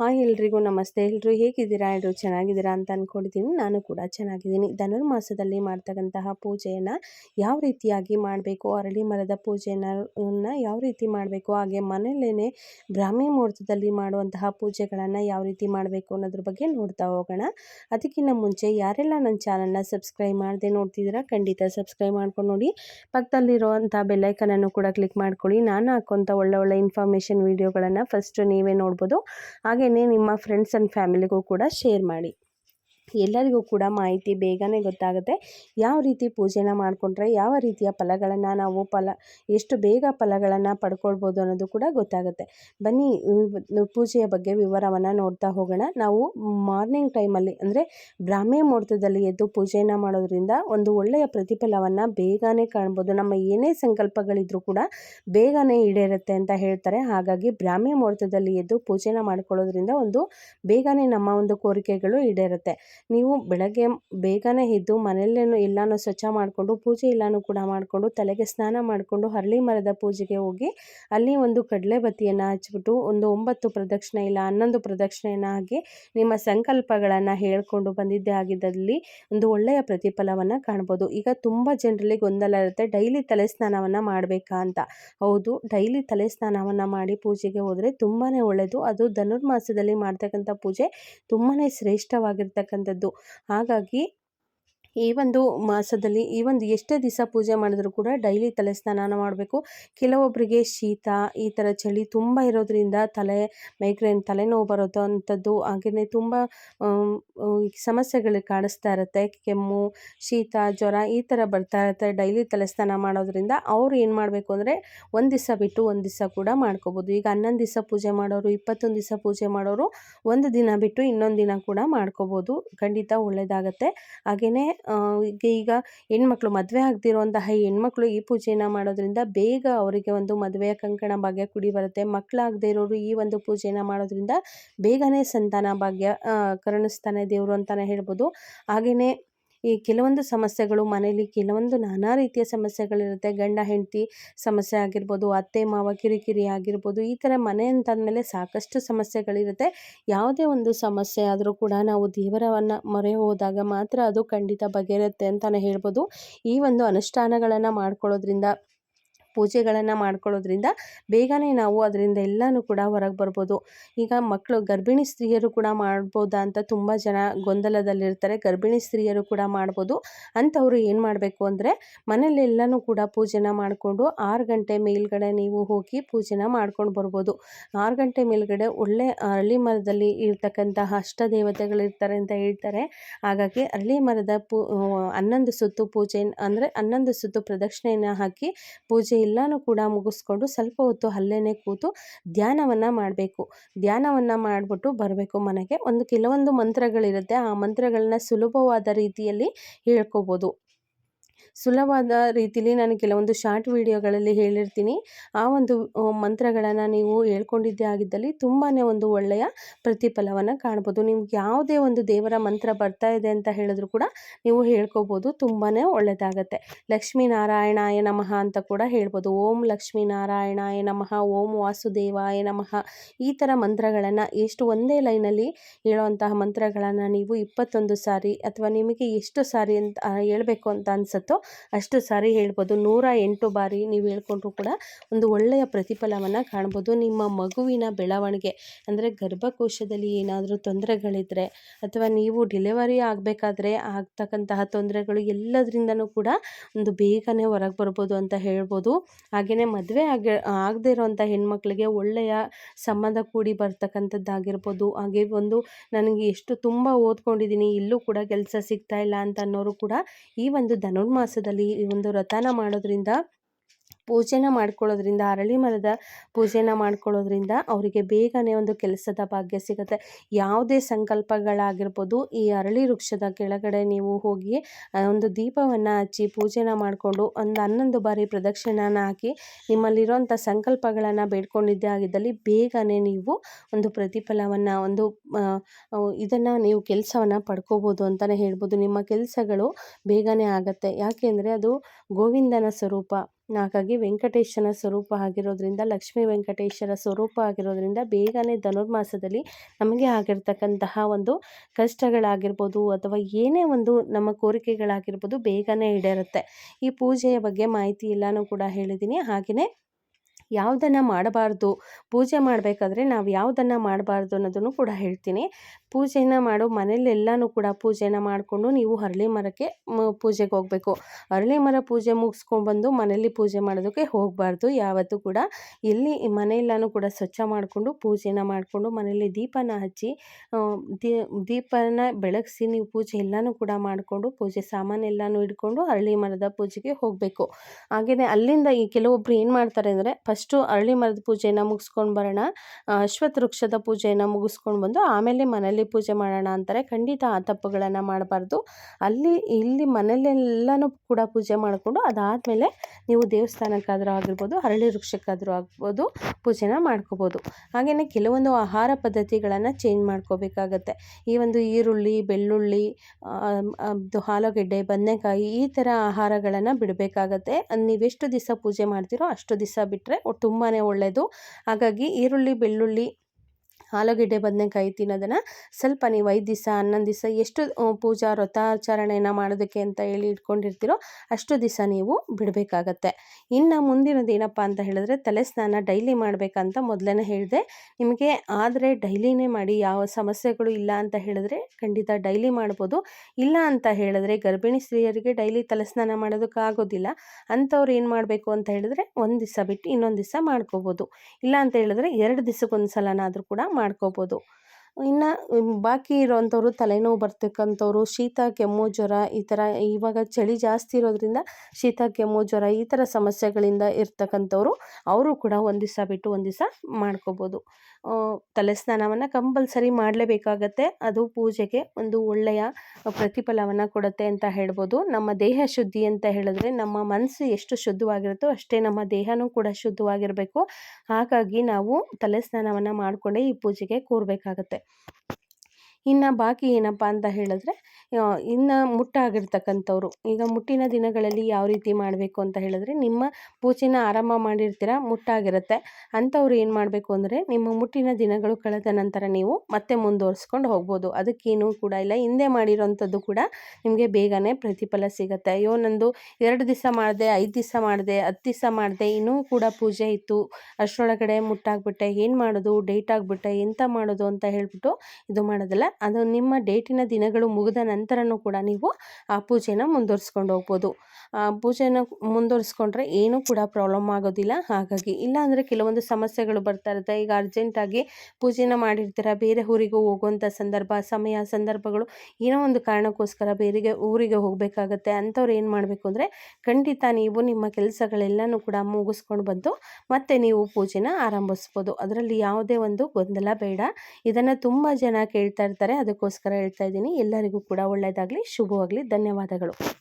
Hi ಎಲ್ರಿಗೂ ನಮಸ್ತೆ. ಎಲ್ಲರೂ ಹೇಗಿದ್ದೀರಾ? ಎಲ್ಲರೂ ಚೆನ್ನಾಗಿದ್ದೀರಾ ಅಂತ ಅಂದ್ಕೊಂಡಿದ್ದೀನಿ ನಾನು ಕೂಡ ಚೆನ್ನಾಗಿದ್ದೀನಿ. ಧನುರ್ಮಾಸದಲ್ಲಿ ಮಾಡ್ತಕ್ಕಂತಹ ಪೂಜೆಯನ್ನು ಯಾವ ರೀತಿಯಾಗಿ ಮಾಡಬೇಕು? ಅರಳಿ ಮರದ ಪೂಜೆಯನ್ನು ಯಾವ ರೀತಿ ಮಾಡಬೇಕು? ಹಾಗೆ ಮನೆಯಲ್ಲೇ ಬ್ರಾಹ್ಮಿ ಮುಹೂರ್ತದಲ್ಲಿ ಮಾಡುವಂತಹ ಪೂಜೆಗಳನ್ನು ಯಾವ ರೀತಿ ಮಾಡಬೇಕು ಅನ್ನೋದ್ರ ಬಗ್ಗೆ ನೋಡ್ತಾ ಹೋಗೋಣ. ಅದಕ್ಕಿಂತ ಮುಂಚೆ ಯಾರೆಲ್ಲ ನನ್ನ ಚಾನಲ್ನ ಸಬ್ಸ್ಕ್ರೈಬ್ ಮಾಡದೆ ನೋಡ್ತಿದ್ದೀರಾ, ಖಂಡಿತ ಸಬ್ಸ್ಕ್ರೈಬ್ ಮಾಡ್ಕೊಂಡು ನೋಡಿ. ಪಕ್ಕದಲ್ಲಿರುವಂಥ ಬೆಲ್ಲೈಕನನ್ನು ಕೂಡ ಕ್ಲಿಕ್ ಮಾಡ್ಕೊಳ್ಳಿ. ನಾನು ಹಾಕುವಂಥ ಒಳ್ಳೆ ಒಳ್ಳೆ ಇನ್ಫಾರ್ಮೇಷನ್ ವೀಡಿಯೋಗಳನ್ನು ಫಸ್ಟು ನೀವೇ ನೋಡ್ಬೋದು. ಹಾಗೆ ನಿಮ್ಮ ಫ್ರೆಂಡ್ಸ್ ಆ್ಯಂಡ್ ಫ್ಯಾಮಿಲಿಗೂ ಕೂಡ ಶೇರ್ ಮಾಡಿ. ಎಲ್ಲರಿಗೂ ಕೂಡ ಮಾಹಿತಿ ಬೇಗನೆ ಗೊತ್ತಾಗುತ್ತೆ. ಯಾವ ರೀತಿ ಪೂಜೆನ ಮಾಡಿಕೊಂಡ್ರೆ, ಯಾವ ರೀತಿಯ ಫಲಗಳನ್ನು ನಾವು ಫಲ, ಎಷ್ಟು ಬೇಗ ಫಲಗಳನ್ನು ಪಡ್ಕೊಳ್ಬೋದು ಅನ್ನೋದು ಕೂಡ ಗೊತ್ತಾಗುತ್ತೆ. ಬನ್ನಿ ಪೂಜೆಯ ಬಗ್ಗೆ ವಿವರವನ್ನು ನೋಡ್ತಾ ಹೋಗೋಣ. ನಾವು ಮಾರ್ನಿಂಗ್ ಟೈಮಲ್ಲಿ ಅಂದರೆ ಬ್ರಾಹ್ಮಿ ಮುಹೂರ್ತದಲ್ಲಿ ಎದ್ದು ಪೂಜೆಯನ್ನು ಮಾಡೋದ್ರಿಂದ ಒಂದು ಒಳ್ಳೆಯ ಪ್ರತಿಫಲವನ್ನು ಬೇಗನೆ ಕಾಣ್ಬೋದು. ನಮ್ಮ ಏನೇ ಸಂಕಲ್ಪಗಳಿದ್ರೂ ಕೂಡ ಬೇಗನೆ ಈಡೇರುತ್ತೆ ಅಂತ ಹೇಳ್ತಾರೆ. ಹಾಗಾಗಿ ಬ್ರಾಹ್ಮಿ ಮುಹೂರ್ತದಲ್ಲಿ ಎದ್ದು ಪೂಜೆನ ಮಾಡ್ಕೊಳ್ಳೋದ್ರಿಂದ ಒಂದು ಬೇಗನೆ ನಮ್ಮ ಒಂದು ಕೋರಿಕೆಗಳು ಈಡೇರುತ್ತೆ. ನೀವು ಬೆಳಗ್ಗೆ ಬೇಗನೆ ಎದ್ದು ಮನೆಯಲ್ಲೇನು ಎಲ್ಲನೂ ಸ್ವಚ್ಛ ಮಾಡಿಕೊಂಡು ಪೂಜೆ ಎಲ್ಲನೂ ಕೂಡ ಮಾಡಿಕೊಂಡು ತಲೆಗೆ ಸ್ನಾನ ಮಾಡಿಕೊಂಡು ಹರಳಿ ಮರದ ಪೂಜೆಗೆ ಹೋಗಿ ಅಲ್ಲಿ ಒಂದು ಕಡಲೆ ಬತ್ತಿಯನ್ನು ಹಚ್ಬಿಟ್ಟು ಒಂದು ಒಂಬತ್ತು ಪ್ರದಕ್ಷಿಣೆ ಇಲ್ಲ ಹನ್ನೊಂದು ಪ್ರದಕ್ಷಿಣೆಯನ್ನು ಹಾಕಿ ನಿಮ್ಮ ಸಂಕಲ್ಪಗಳನ್ನು ಹೇಳ್ಕೊಂಡು ಬಂದಿದ್ದೇ ಆಗಿದ್ದಲ್ಲಿ ಒಂದು ಒಳ್ಳೆಯ ಪ್ರತಿಫಲವನ್ನು ಕಾಣ್ಬೋದು. ಈಗ ತುಂಬ ಜನರಲ್ಲಿ ಗೊಂದಲ ಇರುತ್ತೆ. ಡೈಲಿ ತಲೆ ಸ್ನಾನವನ್ನು ಮಾಡಬೇಕಾ ಅಂತ. ಹೌದು, ಡೈಲಿ ತಲೆ ಸ್ನಾನವನ್ನು ಮಾಡಿ ಪೂಜೆಗೆ ಹೋದರೆ ತುಂಬಾ ಒಳ್ಳೆಯದು ಅದು ಧನುರ್ಮಾಸದಲ್ಲಿ ಮಾಡ್ತಕ್ಕಂಥ ಪೂಜೆ ತುಂಬಾ ಶ್ರೇಷ್ಠವಾಗಿರ್ತಕ್ಕಂಥದ್ದು ಹಾಗಾಗಿ ಈ ಒಂದು ಮಾಸದಲ್ಲಿ ಈ ಒಂದು ಎಷ್ಟೇ ದಿವಸ ಪೂಜೆ ಮಾಡಿದ್ರು ಕೂಡ ಡೈಲಿ ತಲೆ ಸ್ನಾನ ಮಾಡಬೇಕು. ಕೆಲವೊಬ್ಬರಿಗೆ ಶೀತ, ಈ ಥರ ಚಳಿ ತುಂಬ ಇರೋದ್ರಿಂದ ತಲೆ ಮೈಗ್ರೇನ್ ತಲೆನೋವು ಬರೋದು ಅಂಥದ್ದು ಹಾಗೆಯೇ ತುಂಬ ಸಮಸ್ಯೆಗಳು ಕಾಣಿಸ್ತಾ ಇರುತ್ತೆ. ಕೆಮ್ಮು, ಶೀತ, ಜ್ವರ ಈ ಥರ ಬರ್ತಾ ಇರುತ್ತೆ ಡೈಲಿ ತಲೆ ಸ್ನಾನ ಮಾಡೋದ್ರಿಂದ. ಅವ್ರು ಏನು ಮಾಡಬೇಕು ಅಂದರೆ ಒಂದು ದಿವಸ ಬಿಟ್ಟು ಒಂದು ದಿವಸ ಕೂಡ ಮಾಡ್ಕೋಬೋದು. ಈಗ ಹನ್ನೊಂದು ದಿವಸ ಪೂಜೆ ಮಾಡೋರು, ಇಪ್ಪತ್ತೊಂದು ದಿವಸ ಪೂಜೆ ಮಾಡೋರು ಒಂದು ದಿನ ಬಿಟ್ಟು ಇನ್ನೊಂದು ದಿನ ಕೂಡ ಮಾಡ್ಕೋಬೋದು. ಖಂಡಿತ ಒಳ್ಳೆಯದಾಗತ್ತೆ ಹಾಗೆಯೇ ಈಗ ಹೆಣ್ಮಕ್ಳು ಮದುವೆ ಆಗದಿರುವಂತಹ ಹೆಣ್ಮಕ್ಳು ಈ ಪೂಜೆನ ಮಾಡೋದ್ರಿಂದ ಬೇಗ ಅವರಿಗೆ ಒಂದು ಮದುವೆಯ ಕಂಕಣ ಭಾಗ್ಯ ಕುಡಿ ಬರುತ್ತೆ. ಮಕ್ಕಳಾಗದೇ ಇರೋರು ಈ ಒಂದು ಪೂಜೆನ ಮಾಡೋದ್ರಿಂದ ಬೇಗನೆ ಸಂತಾನ ಭಾಗ್ಯ ಕರುಣಿಸ್ತಾನೆ ದೇವರು ಅಂತಲೇ ಹೇಳ್ಬೋದು. ಹಾಗೆಯೇ ಈ ಕೆಲವೊಂದು ಸಮಸ್ಯೆಗಳು ಮನೆಯಲ್ಲಿ ಕೆಲವೊಂದು ನಾನಾ ರೀತಿಯ ಸಮಸ್ಯೆಗಳಿರುತ್ತೆ. ಗಂಡ, ಹೆಂಡತಿ ಸಮಸ್ಯೆ ಆಗಿರ್ಬೋದು, ಅತ್ತೆ, ಮಾವ, ಕಿರಿಕಿರಿ ಆಗಿರ್ಬೋದು, ಈ ಥರ ಮನೆ ಅಂತಂದಮೇಲೆ ಸಾಕಷ್ಟು ಸಮಸ್ಯೆಗಳಿರುತ್ತೆ. ಯಾವುದೇ ಒಂದು ಸಮಸ್ಯೆ ಆದರೂ ಕೂಡ ನಾವು ದೇವರವನ್ನು ಮೊರೆ ಹೋದಾಗ ಮಾತ್ರ ಅದು ಖಂಡಿತ ಬಗೆರುತ್ತೆ ಅಂತಲೇ ಹೇಳ್ಬೋದು. ಈ ಒಂದು ಅನುಷ್ಠಾನಗಳನ್ನು ಮಾಡ್ಕೊಳ್ಳೋದ್ರಿಂದ ಪೂಜೆಗಳನ್ನು ಮಾಡ್ಕೊಳ್ಳೋದ್ರಿಂದ ಬೇಗನೆ ನಾವು ಅದರಿಂದ ಎಲ್ಲನೂ ಕೂಡ ಹೊರಗೆ ಬರ್ಬೋದು. ಈಗ ಮಕ್ಕಳು ಗರ್ಭಿಣಿ ಸ್ತ್ರೀಯರು ಕೂಡ ಮಾಡ್ಬೋದಾ ಅಂತ ತುಂಬ ಜನ ಗೊಂದಲದಲ್ಲಿರ್ತಾರೆ. ಗರ್ಭಿಣಿ ಸ್ತ್ರೀಯರು ಕೂಡ ಮಾಡ್ಬೋದು. ಅಂಥವ್ರು ಏನು ಮಾಡಬೇಕು ಅಂದರೆ ಮನೆಯಲ್ಲೆಲ್ಲನೂ ಕೂಡ ಪೂಜೆನ ಮಾಡಿಕೊಂಡು ಆರು ಗಂಟೆ ಮೇಲ್ಗಡೆ ನೀವು ಹೋಗಿ ಪೂಜೆನ ಮಾಡ್ಕೊಂಡು ಬರ್ಬೋದು. ಆರು ಗಂಟೆ ಮೇಲ್ಗಡೆ ಒಳ್ಳೆ ಅರಳಿ ಮರದಲ್ಲಿ ಇರ್ತಕ್ಕಂತಹ ಅಷ್ಟ ದೇವತೆಗಳಿರ್ತಾರೆ ಅಂತ ಹೇಳ್ತಾರೆ. ಹಾಗಾಗಿ ಅರಳಿ ಮರದ ಪೂ ಹನ್ನೊಂದು ಸುತ್ತು ಪೂಜೆ ಅಂದರೆ ಹನ್ನೊಂದು ಸುತ್ತು ಪ್ರದಕ್ಷಿಣೆಯನ್ನು ಹಾಕಿ ಪೂಜೆ ಎಲ್ಲನೂ ಕೂಡ ಮುಗಿಸ್ಕೊಂಡು ಸ್ವಲ್ಪ ಹೊತ್ತು ಅಲ್ಲೇ ಕೂತು ಧ್ಯಾನವನ್ನು ಮಾಡಬೇಕು. ಧ್ಯಾನವನ್ನು ಮಾಡಿಬಿಟ್ಟು ಬರಬೇಕು ಮನೆಗೆ. ಒಂದು ಕೆಲವೊಂದು ಮಂತ್ರಗಳಿರುತ್ತೆ. ಆ ಮಂತ್ರಗಳನ್ನ ಸುಲಭವಾದ ರೀತಿಯಲ್ಲಿ ಹೇಳ್ಕೊಬೋದು. ಸುಲಭವಾದ ರೀತಿಲಿ ನಾನು ಕೆಲವೊಂದು ಶಾರ್ಟ್ ವಿಡಿಯೋಗಳಲ್ಲಿ ಹೇಳಿರ್ತೀನಿ. ಆ ಒಂದು ಮಂತ್ರಗಳನ್ನು ನೀವು ಹೇಳ್ಕೊಂಡಿದ್ದೇ ಆಗಿದ್ದಲ್ಲಿ ತುಂಬಾ ಒಂದು ಒಳ್ಳೆಯ ಪ್ರತಿಫಲವನ್ನು ಕಾಣ್ಬೋದು. ನಿಮ್ಗೆ ಯಾವುದೇ ಒಂದು ದೇವರ ಮಂತ್ರ ಬರ್ತಾ ಇದೆ ಅಂತ ಹೇಳಿದ್ರು ಕೂಡ ನೀವು ಹೇಳ್ಕೊಬೋದು ತುಂಬಾ ಒಳ್ಳೆಯದಾಗತ್ತೆ ಲಕ್ಷ್ಮೀನಾರಾಯಣಾಯ ನಮಃ ಅಂತ ಕೂಡ ಹೇಳ್ಬೋದು. ಓಂ ಲಕ್ಷ್ಮೀನಾರಾಯಣಾಯ ನಮಃ, ಓಂ ವಾಸುದೇವಾಯ ನಮಃ. ಈ ಥರ ಮಂತ್ರಗಳನ್ನು ಎಷ್ಟು ಒಂದೇ ಲೈನಲ್ಲಿ ಹೇಳುವಂತಹ ಮಂತ್ರಗಳನ್ನು ನೀವು ಇಪ್ಪತ್ತೊಂದು ಸಾರಿ ಅಥವಾ ನಿಮಗೆ ಎಷ್ಟು ಸಾರಿ ಅಂತ ಹೇಳಬೇಕು ಅಂತ ಅನಿಸುತ್ತೋ ಅಷ್ಟು ಸಾರಿ ಹೇಳ್ಬೋದು. ನೂರ ಎಂಟು ಬಾರಿ ನೀವು ಹೇಳ್ಕೊಂಡ್ರು ಕೂಡ ಒಂದು ಒಳ್ಳೆಯ ಪ್ರತಿಫಲವನ್ನು ಕಾಣ್ಬೋದು. ನಿಮ್ಮ ಮಗುವಿನ ಬೆಳವಣಿಗೆ ಅಂದರೆ ಗರ್ಭಕೋಶದಲ್ಲಿ ಏನಾದರೂ ತೊಂದರೆಗಳಿದ್ದರೆ ಅಥವಾ ನೀವು ಡೆಲಿವರಿ ಆಗಬೇಕಾದ್ರೆ ಆಗ್ತಕ್ಕಂತಹ ತೊಂದರೆಗಳು ಎಲ್ಲದರಿಂದನೂ ಕೂಡ ಒಂದು ಬೇಗನೆ ಹೊರಗೆ ಬರ್ಬೋದು ಅಂತ ಹೇಳ್ಬೋದು. ಹಾಗೆಯೇ ಮದುವೆ ಆಗಿ, ಆಗದೇ ಇರೋವಂಥ ಹೆಣ್ಮಕ್ಳಿಗೆ ಒಳ್ಳೆಯ ಸಂಬಂಧ ಕೂಡಿ ಬರ್ತಕ್ಕಂಥದ್ದಾಗಿರ್ಬೋದು. ಹಾಗೆ ಒಂದು ನನಗೆ ಎಷ್ಟು ತುಂಬ ಓದ್ಕೊಂಡಿದ್ದೀನಿ, ಇಲ್ಲೂ ಕೂಡ ಕೆಲಸ ಸಿಗ್ತಾ ಇಲ್ಲ ಅಂತ ಅನ್ನೋರು ಕೂಡ ಈ ಒಂದು ಧನುರ್ಮಾಸದಲ್ಲಿ ಈ ಒಂದು ವ್ರತನ ಮಾಡೋದ್ರಿಂದ ಪೂಜೆನ ಮಾಡ್ಕೊಳ್ಳೋದ್ರಿಂದ, ಅರಳಿ ಮರದ ಪೂಜೆನ ಮಾಡ್ಕೊಳ್ಳೋದ್ರಿಂದ ಅವರಿಗೆ ಬೇಗನೆ ಒಂದು ಕೆಲಸದ ಭಾಗ್ಯ ಸಿಗುತ್ತೆ. ಯಾವುದೇ ಸಂಕಲ್ಪಗಳಾಗಿರ್ಬೋದು, ಈ ಅರಳಿ ವೃಕ್ಷದ ಕೆಳಗಡೆ ನೀವು ಹೋಗಿ ಒಂದು ದೀಪವನ್ನು ಹಚ್ಚಿ ಪೂಜೆನ ಮಾಡಿಕೊಂಡು ಒಂದು ಹನ್ನೊಂದು ಬಾರಿ ಪ್ರದಕ್ಷಿಣನ ಹಾಕಿ ನಿಮ್ಮಲ್ಲಿರೋಂಥ ಸಂಕಲ್ಪಗಳನ್ನು ಬೇಡ್ಕೊಂಡಿದ್ದೇ ಆಗಿದ್ದಲ್ಲಿ ಬೇಗನೆ ನೀವು ಒಂದು ಪ್ರತಿಫಲವನ್ನು, ಒಂದು ಇದನ್ನು ನೀವು ಕೆಲಸವನ್ನು ಪಡ್ಕೋಬೋದು ಅಂತಲೇ ಹೇಳ್ಬೋದು. ನಿಮ್ಮ ಕೆಲಸಗಳು ಬೇಗನೆ ಆಗುತ್ತೆ. ಯಾಕೆಂದರೆ ಅದು ಗೋವಿಂದನ ಸ್ವರೂಪ. ಹಾಗಾಗಿ ವೆಂಕಟೇಶನ ಸ್ವರೂಪ ಆಗಿರೋದ್ರಿಂದ, ಲಕ್ಷ್ಮೀ ವೆಂಕಟೇಶರ ಸ್ವರೂಪ ಆಗಿರೋದ್ರಿಂದ ಬೇಗನೆ ಧನುರ್ಮಾಸದಲ್ಲಿ ನಮಗೆ ಆಗಿರ್ತಕ್ಕಂತಹ ಒಂದು ಕಷ್ಟಗಳಾಗಿರ್ಬೋದು ಅಥವಾ ಏನೇ ಒಂದು ನಮ್ಮ ಕೋರಿಕೆಗಳಾಗಿರ್ಬೋದು ಬೇಗನೆ ಈಡೇರುತ್ತೆ. ಈ ಪೂಜೆಯ ಬಗ್ಗೆ ಮಾಹಿತಿ ಎಲ್ಲನೂ ಕೂಡ ಹೇಳಿದ್ದೀನಿ ಹಾಗೆಯೇ ಯಾವುದನ್ನು ಮಾಡಬಾರ್ದು, ಪೂಜೆ ಮಾಡಬೇಕಾದ್ರೆ ನಾವು ಯಾವುದನ್ನು ಮಾಡಬಾರ್ದು ಅನ್ನೋದನ್ನು ಕೂಡ ಹೇಳ್ತೀನಿ. ಪೂಜೆನ ಮಾಡೋ ಮನೆಯಲ್ಲೆಲ್ಲನೂ ಕೂಡ ಪೂಜೆನ ಮಾಡಿಕೊಂಡು ನೀವು ಹರಳಿ ಮರಕ್ಕೆ ಪೂಜೆಗೆ ಹೋಗಬೇಕು. ಹರಳಿ ಮರ ಪೂಜೆ ಮುಗಿಸ್ಕೊಂಡ್ಬಂದು ಬಂದು ಮನೇಲಿ ಪೂಜೆ ಮಾಡೋದಕ್ಕೆ ಹೋಗಬಾರ್ದು. ಯಾವತ್ತೂ ಕೂಡ ಇಲ್ಲಿ ಮನೆಯೆಲ್ಲನೂ ಕೂಡ ಸ್ವಚ್ಛ ಮಾಡಿಕೊಂಡು ಪೂಜೆನ ಮಾಡಿಕೊಂಡು ಮನೇಲಿ ದೀಪನ ಹಚ್ಚಿ ದೀಪನ ಬೆಳಗಿಸಿ ನೀವು ಪೂಜೆ ಎಲ್ಲನೂ ಕೂಡ ಮಾಡಿಕೊಂಡು ಪೂಜೆ ಸಾಮಾನೆಲ್ಲನೂ ಇಟ್ಕೊಂಡು ಹರಳಿ ಮರದ ಪೂಜೆಗೆ ಹೋಗಬೇಕು. ಹಾಗೆಯೇ ಅಲ್ಲಿಂದ ಈ ಕೆಲವೊಬ್ರು ಏನು ಮಾಡ್ತಾರೆ ಅಂದರೆ, ಫಸ್ಟು ಅರಳಿ ಮರದ ಪೂಜೆನ ಮುಗಿಸ್ಕೊಂಡು ಬರೋಣ. ಅಶ್ವತ್ಥ ವೃಕ್ಷದ ಪೂಜೆಯನ್ನು ಮುಗಿಸ್ಕೊಂಡು ಬಂದು ಆಮೇಲೆ ಮನೇಲಿ ಪೂಜೆ ಮಾಡೋಣ ಅಂತಾರೆ. ಖಂಡಿತ ಆ ತಪ್ಪುಗಳನ್ನು ಮಾಡಬಾರ್ದು. ಅಲ್ಲಿ, ಇಲ್ಲಿ ಮನೆಯಲ್ಲೆಲ್ಲನೂ ಕೂಡ ಪೂಜೆ ಮಾಡಿಕೊಂಡು ಅದಾದಮೇಲೆ ನೀವು ದೇವಸ್ಥಾನಕ್ಕಾದರೂ ಆಗಿರ್ಬೋದು, ಅರಳಿ ವೃಕ್ಷಕ್ಕಾದರೂ ಆಗ್ಬೋದು ಪೂಜೆನ ಮಾಡ್ಕೋಬೋದು. ಹಾಗೆಯೇ ಕೆಲವೊಂದು ಆಹಾರ ಪದ್ಧತಿಗಳನ್ನು ಚೇಂಜ್ ಮಾಡ್ಕೋಬೇಕಾಗತ್ತೆ. ಈ ಒಂದು ಈರುಳ್ಳಿ, ಬೆಳ್ಳುಳ್ಳಿ ಆಲೂಗೆಡ್ಡೆ ಬದನೆಕಾಯಿ ಈ ಥರ ಆಹಾರಗಳನ್ನು ಬಿಡಬೇಕಾಗತ್ತೆ. ನೀವೆಷ್ಟು ದಿವಸ ಪೂಜೆ ಮಾಡ್ತೀರೋ ಅಷ್ಟು ದಿವಸ ಬಿಟ್ಟರೆ ತುಂಬಾ ಒಳ್ಳೆಯದು ಹಾಗಾಗಿ ಈರುಳ್ಳಿ ಬೆಳ್ಳುಳ್ಳಿ ಆಲೂಗೆಡ್ಡೆ ಬದನೆಕಾಯಿ ತಿನ್ನೋದನ್ನು ಸ್ವಲ್ಪ ನೀವು ಐದು ದಿವಸ, ಹನ್ನೊಂದು ದಿವಸ ಎಷ್ಟು ಪೂಜಾ ವ್ರತಾಚರಣೆಯನ್ನು ಮಾಡೋದಕ್ಕೆ ಅಂತ ಹೇಳಿ ಇಟ್ಕೊಂಡಿರ್ತೀರೋ ಅಷ್ಟು ದಿವಸ ನೀವು ಬಿಡಬೇಕಾಗತ್ತೆ. ಇನ್ನು ಮುಂದಿನದು ಏನಪ್ಪ ಅಂತ ಹೇಳಿದ್ರೆ ತಲೆ ಸ್ನಾನ ಡೈಲಿ ಮಾಡಬೇಕಂತ ಮೊದಲೇ ಹೇಳಿದೆ. ನಿಮಗೆ ಆದರೆ ಡೈಲಿನೇ ಮಾಡಿ, ಯಾವ ಸಮಸ್ಯೆಗಳು ಇಲ್ಲ ಅಂತ ಹೇಳಿದ್ರೆ ಖಂಡಿತ ಡೈಲಿ ಮಾಡ್ಬೋದು. ಇಲ್ಲ ಅಂತ ಹೇಳಿದ್ರೆ ಗರ್ಭಿಣಿ ಸ್ತ್ರೀಯರಿಗೆ ಡೈಲಿ ತಲೆ ಸ್ನಾನ ಮಾಡೋದಕ್ಕಾಗೋದಿಲ್ಲ ಅಂಥವ್ರು ಏನು ಮಾಡಬೇಕು ಅಂತ ಹೇಳಿದ್ರೆ ಒಂದು ದಿವಸ ಬಿಟ್ಟು ಇನ್ನೊಂದು ದಿವಸ ಮಾಡ್ಕೋಬೋದು. ಇಲ್ಲ ಅಂತ ಹೇಳಿದ್ರೆ ಎರಡು ದಿವಸಕ್ಕೊಂದು ಸಲನಾದರೂ ಕೂಡ ಮಾಡ್ಕೋಬೋದು. ಇನ್ನು ಬಾಕಿ ಇರೋವಂಥವ್ರು ತಲೆನೋವು ಬರ್ತಕ್ಕಂಥವ್ರು, ಶೀತ, ಕೆಮ್ಮು, ಜ್ವರ ಈ ಥರ ಇವಾಗ ಚಳಿ ಜಾಸ್ತಿ ಇರೋದ್ರಿಂದ ಶೀತ, ಕೆಮ್ಮು, ಜ್ವರ ಈ ಥರ ಸಮಸ್ಯೆಗಳಿಂದ ಇರ್ತಕ್ಕಂಥವ್ರು, ಅವರು ಕೂಡ ಒಂದು ದಿವಸ ಬಿಟ್ಟು ಒಂದು ದಿವಸ ಮಾಡ್ಕೋಬೋದು. ತಲೆ ಸ್ನಾನವನ್ನು ಕಂಪಲ್ಸರಿ ಮಾಡಲೇಬೇಕಾಗತ್ತೆ. ಅದು ಪೂಜೆಗೆ ಒಂದು ಒಳ್ಳೆಯ ಪ್ರತಿಫಲವನ್ನು ಕೊಡುತ್ತೆ ಅಂತ ಹೇಳ್ಬೋದು. ನಮ್ಮ ದೇಹ ಶುದ್ಧಿ ಅಂತ ಹೇಳಿದ್ರೆ ನಮ್ಮ ಮನಸ್ಸು ಎಷ್ಟು ಶುದ್ಧವಾಗಿರುತ್ತೋ ಅಷ್ಟೇ ನಮ್ಮ ದೇಹನೂ ಕೂಡ ಶುದ್ಧವಾಗಿರಬೇಕು. ಹಾಗಾಗಿ ನಾವು ತಲೆ ಸ್ನಾನವನ್ನು ಮಾಡಿಕೊಂಡೇ ಈ ಪೂಜೆಗೆ ಕೂರಬೇಕಾಗತ್ತೆ. ಇನ್ನು ಬಾಕಿ ಏನಪ್ಪ ಅಂತ ಹೇಳಿದ್ರೆ ಇನ್ನು ಮುಟ್ಟಾಗಿರ್ತಕ್ಕಂಥವ್ರು. ಈಗ ಮುಟ್ಟಿನ ದಿನಗಳಲ್ಲಿ ಯಾವ ರೀತಿ ಮಾಡಬೇಕು ಅಂತ ಹೇಳಿದ್ರೆ, ನಿಮ್ಮ ಪೂಜೆನ ಆರಂಭ ಮಾಡಿರ್ತೀರ, ಮುಟ್ಟಾಗಿರುತ್ತೆ. ಅಂಥವ್ರು ಏನು ಮಾಡಬೇಕು ಅಂದರೆ, ನಿಮ್ಮ ಮುಟ್ಟಿನ ದಿನಗಳು ಕಳೆದ ನಂತರ ನೀವು ಮತ್ತೆ ಮುಂದುವರ್ಸ್ಕೊಂಡು ಹೋಗ್ಬೋದು. ಅದಕ್ಕೇನು ಕೂಡ ಇಲ್ಲ. ಹಿಂದೆ ಮಾಡಿರೋಂಥದ್ದು ಕೂಡ ನಿಮಗೆ ಬೇಗನೆ ಪ್ರತಿಫಲ ಸಿಗುತ್ತೆ. ಅಯ್ಯೋ, ನಂದು ಎರಡು ದಿವಸ ಮಾಡಿದೆ, ಐದು ದಿವಸ ಮಾಡಿದೆ, ಹತ್ತು ದಿವಸ ಮಾಡಿದೆ, ಇನ್ನೂ ಕೂಡ ಪೂಜೆ ಇತ್ತು. ಅಷ್ಟರೊಳಗಡೆ ಮುಟ್ಟಾಗ್ಬಿಟ್ಟೆ. ಏನು ಮಾಡೋದು? ಡೇಟ್ ಆಗಿಬಿಟ್ಟೆ. ಎಂಥ ಮಾಡೋದು ಅಂತ ಹೇಳ್ಬಿಟ್ಟು ಇದು ಮಾಡೋದಿಲ್ಲ. ಅದು ನಿಮ್ಮ ಡೇಟಿನ ದಿನಗಳು ಮುಗಿದ ನಂತರನೂ ಕೂಡ ನೀವು ಆ ಪೂಜೆನ ಮುಂದುವರಿಸ್ಕೊಂಡು ಹೋಗ್ಬೋದು. ಆ ಪೂಜೆನ ಮುಂದುವರಿಸ್ಕೊಂಡ್ರೆ ಏನೂ ಕೂಡ ಪ್ರಾಬ್ಲಮ್ ಆಗೋದಿಲ್ಲ. ಹಾಗಾಗಿ ಇಲ್ಲಾಂದರೆ ಕೆಲವೊಂದು ಸಮಸ್ಯೆಗಳು ಬರ್ತಾ ಇರುತ್ತೆ. ಈಗ ಅರ್ಜೆಂಟಾಗಿ ಪೂಜೆನ ಮಾಡಿರ್ತೀರ? ಬೇರೆ ಊರಿಗೆ ಹೋಗುವಂಥ ಸಂದರ್ಭ, ಸಮಯ, ಸಂದರ್ಭಗಳು ಏನೋ ಒಂದು ಕಾರಣಕ್ಕೋಸ್ಕರ ಬೇರೆಗೆ, ಊರಿಗೆ ಹೋಗಬೇಕಾಗತ್ತೆ. ಅಂಥವ್ರು ಏನು ಮಾಡಬೇಕು ಅಂದರೆ ಖಂಡಿತ ನೀವು ನಿಮ್ಮ ಕೆಲಸಗಳೆಲ್ಲನೂ ಕೂಡ ಮುಗಿಸ್ಕೊಂಡು ಬಂದು ಮತ್ತೆ ನೀವು ಪೂಜೆನ ಆರಂಭಿಸ್ಬೋದು. ಅದರಲ್ಲಿ ಯಾವುದೇ ಒಂದು ಗೊಂದಲ ಬೇಡ. ಇದನ್ನು ತುಂಬ ಜನ ಕೇಳ್ತಾ ಅದಕ್ಕೋಸ್ಕರ ಹೇಳ್ತಾ ಇದ್ದೀನಿ. ಎಲ್ಲರಿಗೂ ಕೂಡ ಒಳ್ಳೆಯದಾಗಲಿ ಶುಭವಾಗಲಿ. ಧನ್ಯವಾದಗಳು.